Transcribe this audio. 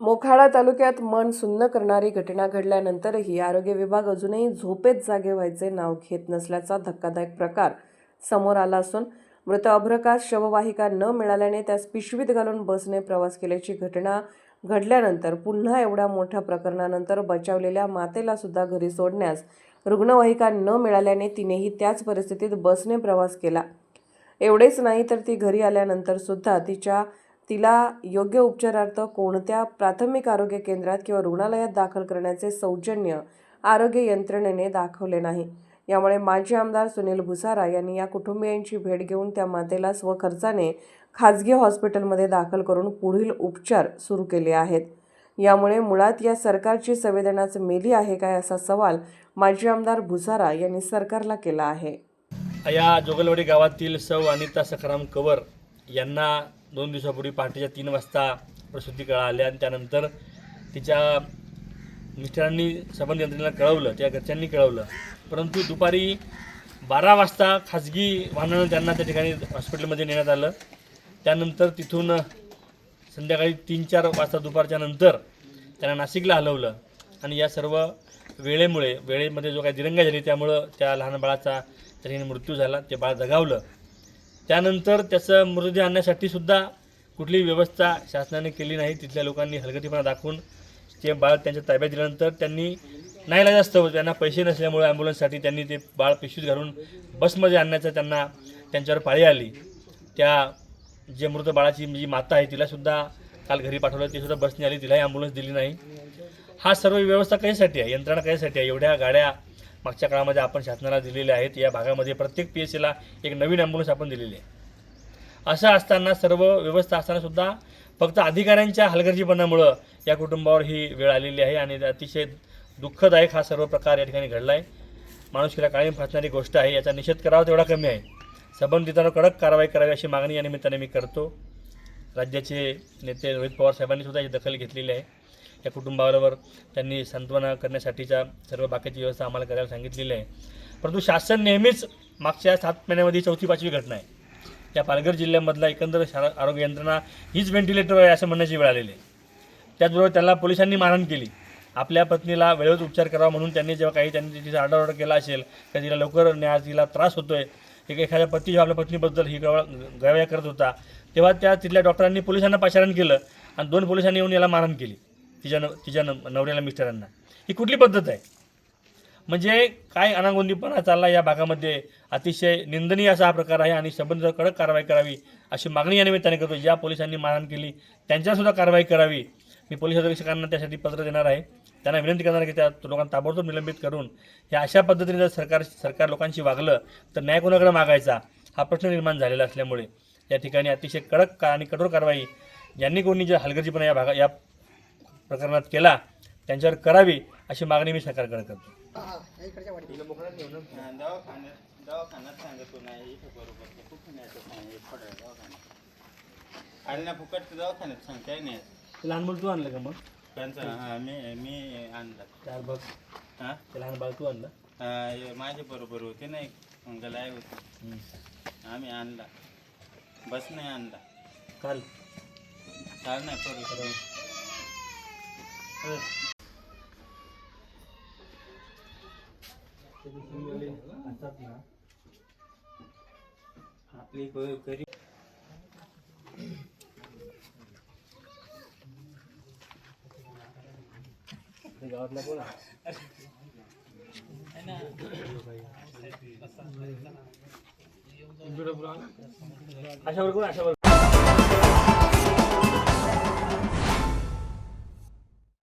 मोखाडा तालुक्यात मन सुन्न करणारी घटना घडल्यानंतरही आरोग्य विभाग अजूनही झोपेत जागे व्हायचे नाव घेत नसल्याचा धक्कादायक प्रकार समोर आला असून मृत अभ्रकात शववाहिका न मिळाल्याने त्यास पिशवीत घालून बसने प्रवास केल्याची घटना घडल्यानंतर पुन्हा एवढ्या मोठ्या प्रकरणानंतर बचावलेल्या मातेला सुद्धा घरी सोडण्यास रुग्णवाहिका न मिळाल्याने तिनेही त्याच परिस्थितीत बसने प्रवास केला. एवढेच नाही तर ती घरी आल्यानंतर सुद्धा तिच्या तिला योग्य उपचारार्थ कोणत्या प्राथमिक आरोग्य केंद्रात किंवा रुग्णालयात दाखल करण्याचे सौजन्य आरोग्य यंत्रणेने दाखवले नाही. यामुळे माजी आमदार सुनील भुसारा यांनी या कुटुंबियांची भेट घेऊन त्या मातेला स्वखर्चाने खाजगी हॉस्पिटलमध्ये दाखल करून पुढील उपचार सुरू केले आहेत. यामुळे मुळात या सरकारची संवेदनाच मेली आहे काय असा सवाल माजी आमदार भुसारा यांनी सरकारला केला आहे. या जोगलवाडी गावातील सौ अनिता सखाराम कवर यांना दोन दिवसापूर्वी पहाटेच्या तीन वाजता प्रसूती कळा आल्या आणि त्यानंतर तिच्या मिस्टरांनी संबंध यंत्रणेला कळवलं त्या घरच्यांनी कळवलं. परंतु दुपारी बारा वाजता खाजगी वाहनानं त्यांना त्या ठिकाणी हॉस्पिटलमध्ये नेण्यात आलं. त्यानंतर तिथून संध्याकाळी तीन चार वाजता दुपारच्या नंतर त्यांना नाशिकला हलवलं आणि या सर्व वेळेमुळे वेळेमध्ये जो काही दिरंगा झाली त्यामुळं त्या लहान बाळाचा त्या ठिकाणी मृत्यू झाला ते बाळ जगावलं त्यानंतर त्याचं मृतदेह आणण्यासाठी सुद्धा कुठलीही व्यवस्था शासनाने केली नाही. तिथल्या लोकांनी हलगतीपणा दाखवून ते बाळ त्यांच्या ताब्यात दिल्यानंतर त्यांनी नाही जास्त त्यांना पैसे नसल्यामुळे ॲम्ब्युलन्ससाठी त्यांनी ते बाळ पिशवीत घालून बसमध्ये आणण्याचं त्यांना त्यांच्यावर पाळी आली. त्या जे मृत बाळाची जी माता आहे तिलासुद्धा काल घरी पाठवलं. ती सुद्धा बसने आली. तिलाही ॲम्ब्युलन्स दिली नाही. हा सर्व व्यवस्था कशासाठी आहे? यंत्रणा कशासाठी आहे? एवढ्या गाड्या मागच्या काळामध्ये आपण शासनाला दिलेले आहेत. या भागामध्ये प्रत्येक पी एस सीला एक नवीन ॲम्ब्युलन्स आपण दिलेली आहे. असं असताना सर्व व्यवस्था असतानासुद्धा फक्त अधिकाऱ्यांच्या हलगर्जीपणामुळं या कुटुंबावर ही वेळ आलेली आहे आणि अतिशय दुःखदायक हा सर्व प्रकार या ठिकाणी घडला आहे माणुसकीला कायम फासणारी गोष्ट आहे. याचा निषेध करावा तेवढा कमी आहे. संबंधितांवर कडक कारवाई करावी अशी मागणी या निमित्ताने मी करतो. राज्याचे नेते रोहित पवार साहेबांनी सुद्धा दखल घेतलेली आहे. त्या कुटुंबाबरोबर त्यांनी सांत्वना करण्यासाठीच्या सर्व बाकीची व्यवस्था आम्हाला करायला सांगितलेली आहे. परंतु शासन नेहमीच मागच्या सात महिन्यामध्ये चौथी पाचवी घटना आहे. त्या पालघर जिल्ह्यामधला एकंदर शा आरोग्य यंत्रणा हीच व्हेंटिलेटर आहे असं म्हणण्याची वेळ आलेली आहे. त्याचबरोबर त्यांना पोलिसांनी मारहाण केली. आपल्या पत्नीला वेळेवर उपचार करावा म्हणून त्यांनी जेव्हा काही त्यांनी तिचा ऑर्डर केला असेल तर तिला लवकर न्याय तिला त्रास होतोय. एक एखाद्या पती जेव्हा आपल्या पत्नीबद्दल ही गवा गव्या करत होता तेव्हा त्या तिथल्या डॉक्टरांनी पोलिसांना पाचारण केलं आणि दोन पोलिसांनी येऊन याला मारहाण केली. तिच्या न तिच्या न नवऱ्याला मिस्टरांना. ही कुठली पद्धत आहे? म्हणजे काय अनागोंदीपणा चालला या भागामध्ये? अतिशय निंदनीय असा हा प्रकार आहे आणि संबंधित कडक कारवाई करावी अशी मागणी या निमित्ताने करतो ज्या पोलिसांनी मारहाण केली त्यांच्यासुद्धा कारवाई करावी. मी पोलीस अधीक्षकांना त्यासाठी पत्र देणार आहे. त्यांना विनंती करणार आहे की त्या लोकांना ताबडतोब निलंबित करून या अशा पद्धतीने जर सरकार सरकार लोकांशी वागलं तर न्याय कोणाकडे मागायचा? हा प्रश्न निर्माण झालेला असल्यामुळे. या ठिकाणी अतिशय कडक आणि कठोर कारवाई ज्यांनी कोणी जे हलगर्जीपणा या भागा या प्रकरणात केला त्यांच्यावर करावी अशी मागणी मी सरकारकडे करतो. दवाखान्यात नाही फुकट दवाखान्यात सांगताय लहान मुलं तू आणलं का मग? त्यांचं हां मी मी आणला. चार बघ. हां? ते लहान बाळ तू आणलं? माझ्या बरोबर होते ना एक मंगलाय होती. आम्ही आणला. बस नाही आणला. काल चाल नाही परत. आपली क- करी ते गावातला कोण अशावर कोण अशावर